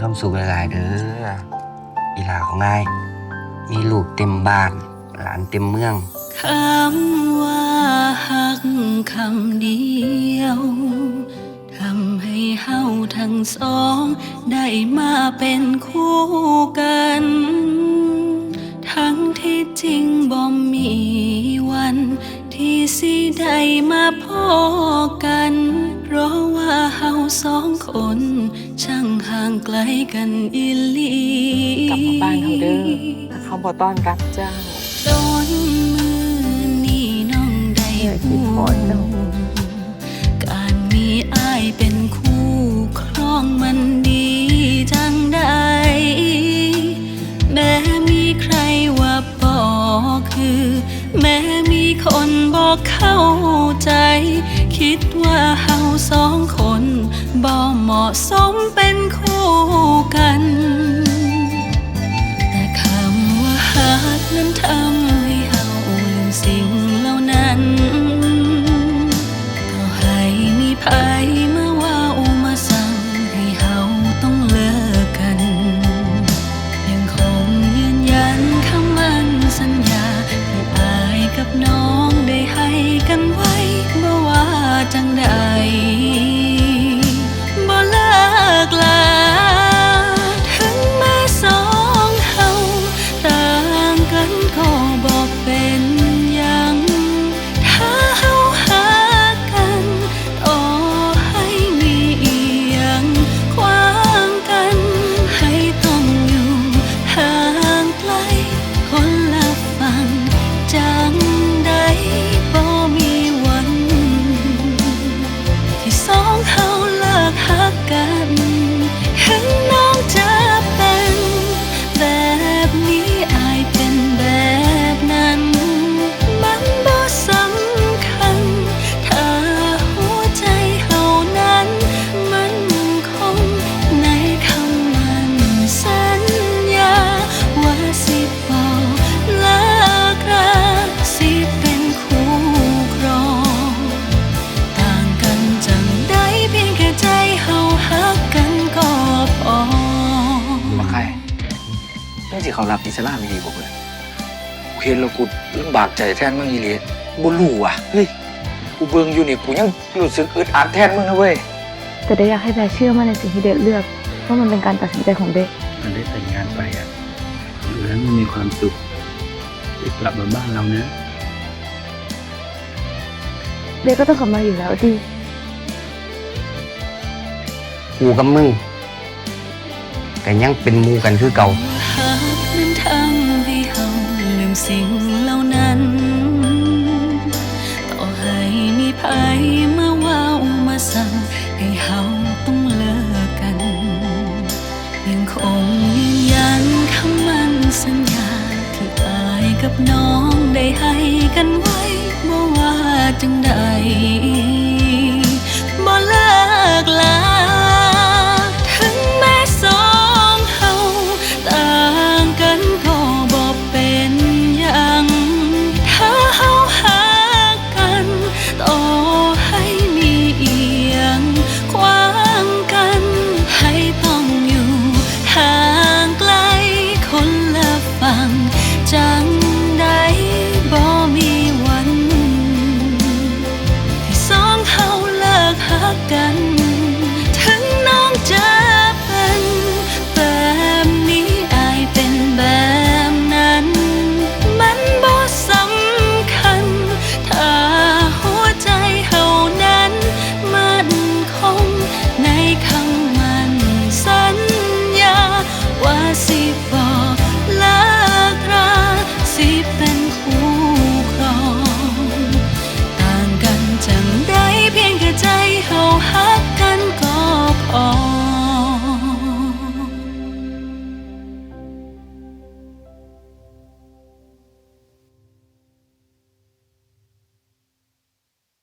ความสุขหลายๆเด้ออีหลาของง่ายมีลูกเต็มบ้าน หลานเต็มเมือง คำว่าหักคำเดียวทำให้เฮาทั้งสอง ได้มาเป็นคู่กัน ไกลกันอีหลีกลับมาบ้านเขาเด้อเขาบ่ต้อนรับเจ้าจนมือนี้น้องได้อยาการมีอ้ายเป็นคู่ครองมันดีจังใดแม้มีใครว่าบอกคือ แม้มีคนบอกเข้าใจ คิดว่าเฮาสองคน บ่เหมาะสมเป็นคู่กัน แต่คำว่าหักนั้นทำให้เฮาลืมสิ่งเหล่านั้นก็ให้มีภัยมาว่าอุมาสั่งให้เฮาต้องเลิกกัน ยังคงยืนยันคำมั่นสัญญาที่อายกับน้อง เฮาเลิกหักกัน นี่สิเขารับอิสลามอีหลีบอกเลยกูเห็นแล้วกูลำบากใจแทนมึงอีหลีบ่รู้ว่ะเฮ้ยกูเบิ่งอยู่นี่กูยังรู้สึกอึดอัดแทนมึงนะเว้ยแต่เด็กอยากให้แบร์เชื่อมั่นในสิ่งที่เด็กเลือกว่ามันเป็นการตัดสินใจของเด็กมันได้แต่งงานไปอะอยู่แล้วมันมีความสุขเด็กกลับมาบ้านเรานะ เด็กก็ต้องกลับมาอยู่แล้วดิกูกับมึงก็ยังเป็นหมูกันคือเก่า สิ่งเหล่านั้น ต่อให้มีภัยมาว่าวมาสั่งให้เฮาต้องเลิกกัน ยังคงยืนยันคำมั่นสัญญาที่อายกับน้องได้ให้กันไว้บ่ว่าจังใด